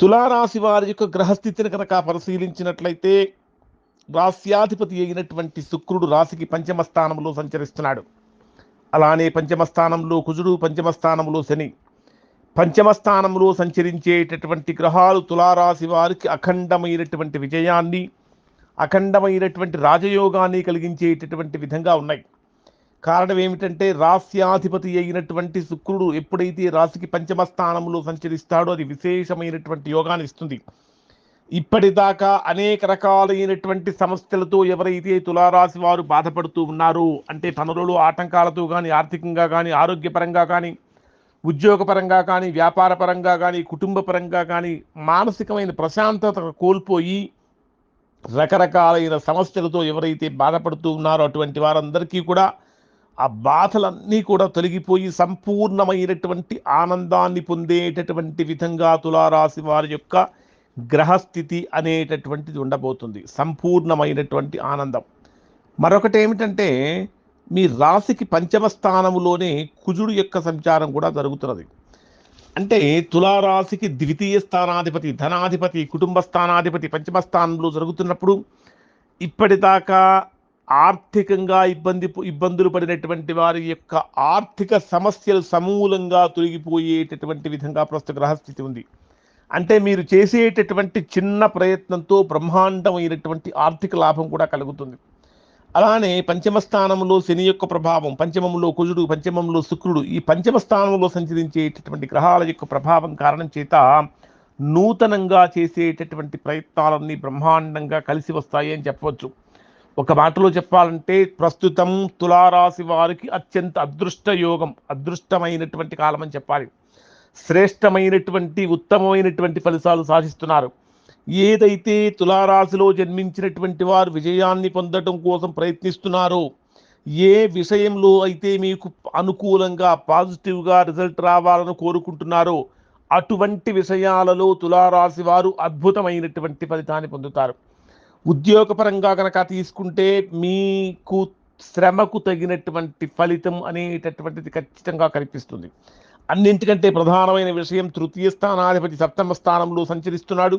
తులారాశి వారి యొక్క గ్రహస్థితిని కనుక పరిశీలించినట్లయితే రాస్యాధిపతి అయినటువంటి శుక్రుడు రాశికి పంచమ స్థానంలో సంచరిస్తున్నాడు. అలానే పంచమ స్థానంలో కుజుడు పంచమ స్థానంలో శని. పంచమ స్థానంలో సంచరించేటటువంటి గ్రహాలు తులారాశి వారికి అఖండమైనటువంటి విజయాన్ని అఖండమైనటువంటి రాజయోగాన్ని కలిగించేటటువంటి విధంగా ఉన్నాయి. కారణం ఏమిటంటే రాస్యాధిపతి అయినటువంటి శుక్రుడు ఎప్పుడైతే రాశికి పంచమ స్థానంలో సంచరిస్తాడో అది విశేషమైనటువంటి యోగాన్ని ఇస్తుంది. ఇప్పటిదాకా అనేక రకాలైనటువంటి సమస్యలతో ఎవరైతే తులారాశి వారు బాధపడుతూ ఉన్నారో అంటే పనులలో ఆటంకాలతో కానీ ఆర్థికంగా కానీ ఆరోగ్యపరంగా కానీ ఉద్యోగపరంగా కానీ వ్యాపారపరంగా కానీ కుటుంబపరంగా కానీ మానసికమైన ప్రశాంతత కోల్పోయి రకరకాలైన సమస్యలతో ఎవరైతే బాధపడుతూ ఉన్నారో అటువంటి వారందరికీ కూడా ఆ బాధలన్నీ కూడా తొలగిపోయి సంపూర్ణమైనటువంటి ఆనందాన్ని పొందేటటువంటి విధంగా తులారాశి వారి యొక్క గ్రహస్థితి అనేటటువంటిది ఉండబోతుంది. సంపూర్ణమైనటువంటి ఆనందం. మరొకటి ఏమిటంటే మీ రాశికి పంచమ స్థానములోనే కుజుడు యొక్క సంచారం కూడా జరుగుతున్నది. అంటే తులారాశికి ద్వితీయ స్థానాధిపతి ధనాధిపతి కుటుంబ స్థానాధిపతి పంచమ స్థానంలో జరుగుతున్నప్పుడు ఇప్పటిదాకా ఆర్థికంగా ఇబ్బంది ఇబ్బందులు పడినటువంటి వారి యొక్క ఆర్థిక సమస్యలు సమూలంగా తొలగిపోయేటటువంటి విధంగా ప్రస్తుత గ్రహస్థితి ఉంది. అంటే మీరు చేసేటటువంటి చిన్న ప్రయత్నంతో బ్రహ్మాండమైనటువంటి ఆర్థిక లాభం కూడా కలుగుతుంది. అలానే పంచమ స్థానంలో శని యొక్క ప్రభావం పంచమంలో కుజుడు పంచమంలో శుక్రుడు ఈ పంచమ స్థానంలో సంచరించేటటువంటి గ్రహాల యొక్క ప్రభావం కారణం చేత నూతనంగా చేసేటటువంటి ప్రయత్నాలన్నీ బ్రహ్మాండంగా కలిసి వస్తాయి అని చెప్పవచ్చు. ఒక మాటలో చెప్పాలంటే ప్రస్తుతం తులారాశి వారికి అత్యంత అదృష్ట యోగం అదృష్టమైనటువంటి కాలం అని చెప్పాలి. శ్రేష్టమైనటువంటి ఉత్తమమైనటువంటి ఫలితాలు సాధిస్తున్నారు. ఏదైతే తులారాశిలో జన్మించినటువంటి వారు విజయాన్ని పొందడం కోసం ప్రయత్నిస్తున్నారో ఏ విషయంలో అయితే మీకు అనుకూలంగా పాజిటివ్గా రిజల్ట్ రావాలని కోరుకుంటున్నారో అటువంటి విషయాలలో తులారాశి వారు అద్భుతమైనటువంటి ఫలితాన్ని పొందుతారు. ఉద్యోగపరంగా కనుక తీసుకుంటే మీకు శ్రమకు తగినటువంటి ఫలితం అనేటటువంటిది ఖచ్చితంగా కనిపిస్తుంది. అన్నింటికంటే ప్రధానమైన విషయం తృతీయ స్థానాధిపతి సప్తమ స్థానంలో సంచరిస్తున్నాడు.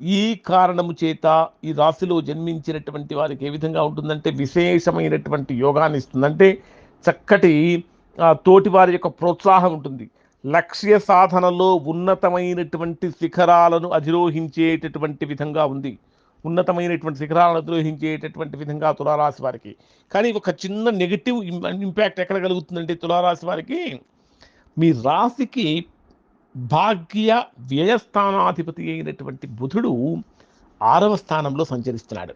ఈ కారణము చేత ఈ రాశిలో జన్మించినటువంటి వారికి ఏ విధంగా ఉంటుందంటే విశేషమైనటువంటి యోగాన్ని ఇస్తుందంటే చక్కటి తోటి వారి యొక్క ప్రోత్సాహం ఉంటుంది. లక్ష్య సాధనలో ఉన్నతమైనటువంటి శిఖరాలను అధిరోహించేటటువంటి విధంగా ఉంది. ఉన్నతమైనటువంటి శిఖరాలను అధిరోహించేటటువంటి విధంగా తులారాశి వారికి. కానీ ఒక చిన్న నెగిటివ్ ఇంపాక్ట్ ఎక్కడ కలుగుతుందంటే తులారాశి వారికి మీ రాశికి భాగ్య వ్యయస్థానాధిపతి అయినటువంటి బుధుడు ఆరవ స్థానంలో సంచరిస్తున్నాడు.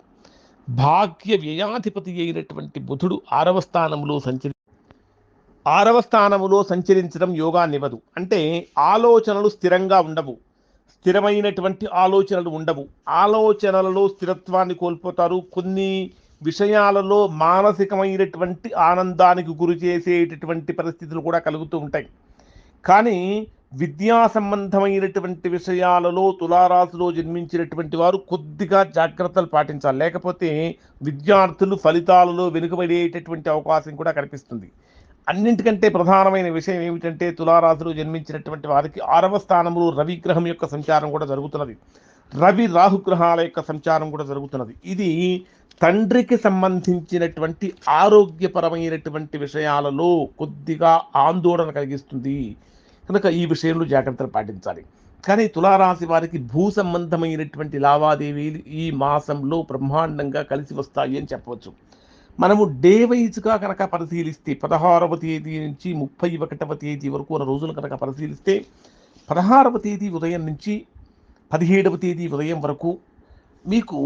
భాగ్య వ్యయాధిపతి అయినటువంటి బుధుడు ఆరవ స్థానంలో సంచరి ఆరవ స్థానములో సంచరించడం యోగాన్నివ్వదు అంటే ఆలోచనలు స్థిరంగా ఉండవు. స్థిరమైనటువంటి ఆలోచనలు ఉండవు. ఆలోచనలలో స్థిరత్వాన్ని కోల్పోతారు. కొన్ని విషయాలలో మానసికమైనటువంటి ఆనందానికి గురి చేసేటటువంటి పరిస్థితులు కూడా కలుగుతూ ఉంటాయి. కానీ విద్యా సంబంధమైనటువంటి విషయాలలో తులారాశిలో జన్మించినటువంటి వారు కొద్దిగా జాగ్రత్తలు పాటించాలి. లేకపోతే విద్యార్థులు ఫలితాలలో వెనుకబడేటటువంటి అవకాశం కూడా కనిపిస్తుంది. అన్నింటికంటే ప్రధానమైన విషయం ఏమిటంటే తులారాశులు జన్మించినటువంటి వారికి ఆరవ స్థానంలో రవి గ్రహం యొక్క సంచారం కూడా జరుగుతున్నది. రవి రాహుగ్రహాల యొక్క సంచారం కూడా జరుగుతున్నది. ఇది తండ్రికి సంబంధించినటువంటి ఆరోగ్యపరమైనటువంటి విషయాలలో కొద్దిగా ఆందోళన కలిగిస్తుంది. కనుక ఈ విషయంలో జాగ్రత్తలు పాటించాలి. కానీ తులారాశి వారికి భూ సంబంధమైనటువంటి లావాదేవీలు ఈ మాసంలో బ్రహ్మాండంగా కలిసి వస్తాయి అని చెప్పవచ్చు. మనము డే వైజ్గా కనుక పరిశీలిస్తే పదహారవ తేదీ నుంచి ముప్పై ఒకటవ తేదీ వరకు ఉన్న రోజులు కనుక పరిశీలిస్తే పదహారవ తేదీ ఉదయం నుంచి పదిహేడవ తేదీ ఉదయం వరకు మీకు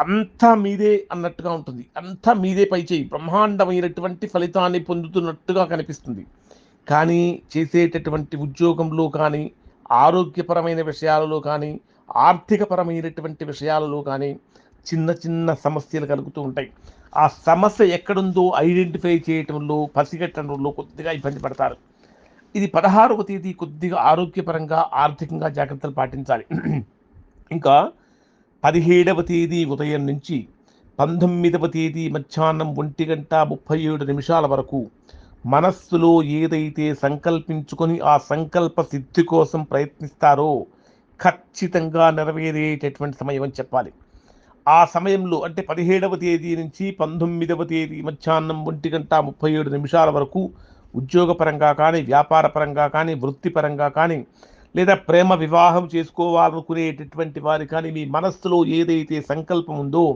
అంతా మీదే అన్నట్టుగా ఉంటుంది. అంతా మీదే పై చేయి. బ్రహ్మాండమైనటువంటి ఫలితాన్ని పొందుతున్నట్టుగా కనిపిస్తుంది. కానీ చేసేటటువంటి ఉద్యోగంలో కానీ ఆరోగ్యపరమైన విషయాలలో కానీ ఆర్థికపరమైనటువంటి విషయాలలో కానీ చిన్న చిన్న సమస్యలు కలుగుతూ ఉంటాయి. ఆ సమస్య ఎక్కడుందో ఐడెంటిఫై చేయటంలో పసిగట్టడంలో కొద్దిగా ఇబ్బంది పడతారు. ఇది పదహారవ తేదీ కొద్దిగా ఆరోగ్యపరంగా ఆర్థికంగా జాగ్రత్తలు పాటించాలి. ఇంకా పదిహేడవ తేదీ ఉదయం నుంచి పంతొమ్మిదవ తేదీ మధ్యాహ్నం ఒంటి గంట ముప్పై ఏడు నిమిషాల వరకు మనస్సులో ఏదైతే సంకల్పించుకొని ఆ సంకల్ప సిద్ధి కోసం ప్రయత్నిస్తారో ఖచ్చితంగా నెరవేరేటటువంటి సమయం అని చెప్పాలి. ఆ సమయంలో అంటే పదిహేడవ తేదీ నుంచి పంతొమ్మిదవ తేదీ మధ్యాహ్నం ఒంటి గంట ముప్పై ఏడు నిమిషాల వరకు ఉద్యోగపరంగా కానీ వ్యాపారపరంగా కానీ వృత్తిపరంగా కానీ లేదా ప్రేమ వివాహం చేసుకోవాలనుకునేటటువంటి వారు కానీ మీ మనస్సులో ఏదైతే సంకల్పం ఉందో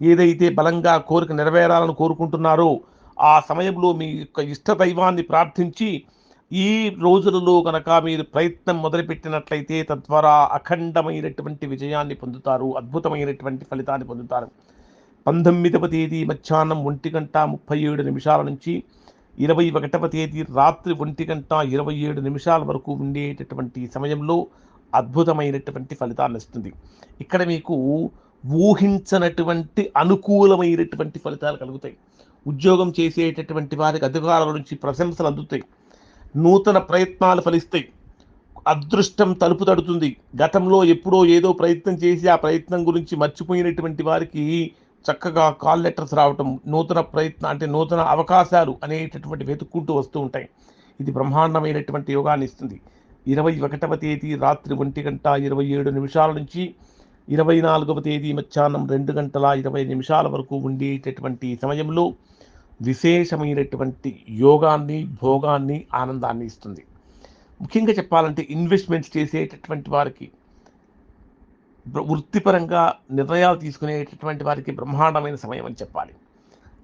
ఏదైతే బలంగా కోరిక నెరవేరాలని కోరుకుంటున్నారో ఆ సమయంలో మీ యొక్క ఇష్ట దైవాన్ని ప్రార్థించి ఈ రోజులలో కనుక మీరు ప్రయత్నం మొదలుపెట్టినట్లయితే తద్వారా అఖండమైనటువంటి విజయాన్ని పొందుతారు అద్భుతమైనటువంటి ఫలితాన్ని పొందుతారు. పంతొమ్మిదవ తేదీ మధ్యాహ్నం ఒంటి గంట ముప్పై ఏడు నిమిషాల నుంచి ఇరవై ఒకటవ తేదీ రాత్రి ఒంటి గంట ఇరవై ఏడు నిమిషాల వరకు ఉండేటటువంటి సమయంలో అద్భుతమైనటువంటి ఫలితాన్ని ఇస్తుంది. ఇక్కడ మీకు ఊహించనటువంటి అనుకూలమైనటువంటి ఫలితాలు కలుగుతాయి. ఉద్యోగం చేసేటటువంటి వారికి అధికారుల నుంచి ప్రశంసలు అందుతాయి. నూతన ప్రయత్నాలు ఫలిస్తాయి. అదృష్టం తలుపు తడుతుంది. గతంలో ఎప్పుడో ఏదో ప్రయత్నం చేసి ఆ ప్రయత్నం గురించి మర్చిపోయినటువంటి వారికి చక్కగా కాల్ లెటర్స్ రావటం నూతన ప్రయత్నం అంటే నూతన అవకాశాలు అనేటటువంటి వెతుక్కుంటూ వస్తూ ఉంటాయి. ఇది బ్రహ్మాండమైనటువంటి యోగాన్ని ఇస్తుంది. ఇరవై ఒకటవ తేదీ రాత్రి ఒంటి గంట ఇరవై ఏడు నిమిషాల నుంచి ఇరవై నాలుగవ తేదీ మధ్యాహ్నం రెండు గంటల ఇరవై నిమిషాల వరకు ఉండేటటువంటి సమయంలో విశేషమైనటువంటి యోగాన్ని భోగాన్ని ఆనందాన్ని ఇస్తుంది. ముఖ్యంగా చెప్పాలంటే ఇన్వెస్ట్మెంట్స్ చేసేటటువంటి వారికి వృత్తిపరంగా నిర్ణయాలు తీసుకునేటటువంటి వారికి బ్రహ్మాండమైన సమయం అని చెప్పాలి.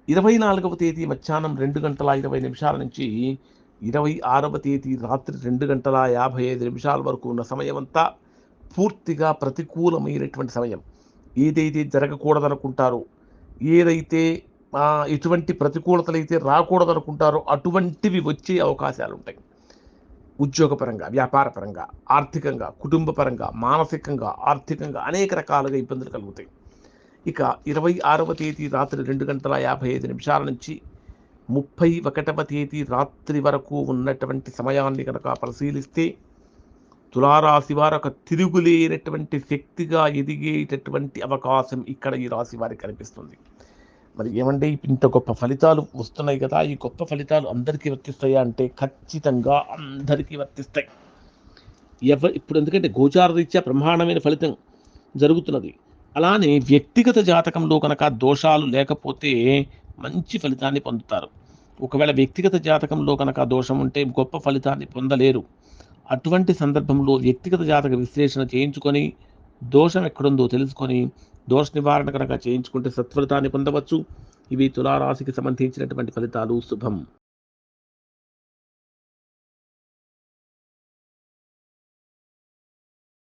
ఇరవై నాలుగవ తేదీ మధ్యాహ్నం రెండు గంటల ఇరవై నిమిషాల నుంచి ఇరవై ఆరవ తేదీ రాత్రి రెండు గంటల యాభై ఐదు నిమిషాల వరకు ఉన్న సమయం అంతా పూర్తిగా ప్రతికూలమైనటువంటి సమయం. ఏదైతే జరగకూడదనుకుంటారో ఏదైతే ఎటువంటి ప్రతికూలతలు అయితే రాకూడదనుకుంటారో అటువంటివి వచ్చే అవకాశాలు ఉంటాయి ఉద్యోగపరంగా వ్యాపారపరంగా ఆర్థికంగా కుటుంబపరంగా మానసికంగా ఆర్థికంగా అనేక రకాలుగా ఇబ్బందులు కలుగుతాయి. ఇక ఇరవై ఆరవ తేదీ రాత్రి రెండు గంటల యాభై ఐదు నిమిషాల నుంచి ముప్పై ఒకటవ తేదీ రాత్రి వరకు ఉన్నటువంటి సమయాన్ని కనుక పరిశీలిస్తే తులారాశి వారు ఒక తిరుగులేనటువంటి శక్తిగా ఎదిగేటటువంటి అవకాశం ఇక్కడ ఈ రాశి వారికి కనిపిస్తుంది. మరి ఏమంటే ఇంత గొప్ప ఫలితాలు వస్తున్నాయి కదా ఈ గొప్ప ఫలితాలు అందరికీ వర్తిస్తాయా అంటే ఖచ్చితంగా అందరికీ వర్తిస్తాయి. ఎవ ఇప్పుడు ఎందుకంటే గోచార రీత్యా బ్రహ్మాండమైన ఫలితం జరుగుతున్నది. అలానే వ్యక్తిగత జాతకంలో కనుక దోషాలు లేకపోతే మంచి ఫలితాన్ని పొందుతారు. ఒకవేళ వ్యక్తిగత జాతకంలో కనుక దోషం ఉంటే గొప్ప ఫలితాన్ని పొందలేరు. అటువంటి సందర్భంలో వ్యక్తిగత జాతక విశ్లేషణ చేయించుకొని దోషం ఎక్కడుందో తెలుసుకొని దోష నివారణ కనుక చేయించుకుంటే సత్ఫలితాన్ని పొందవచ్చు. ఇవి తులారాశికి సంబంధించినటువంటి ఫలితాలు. శుభం.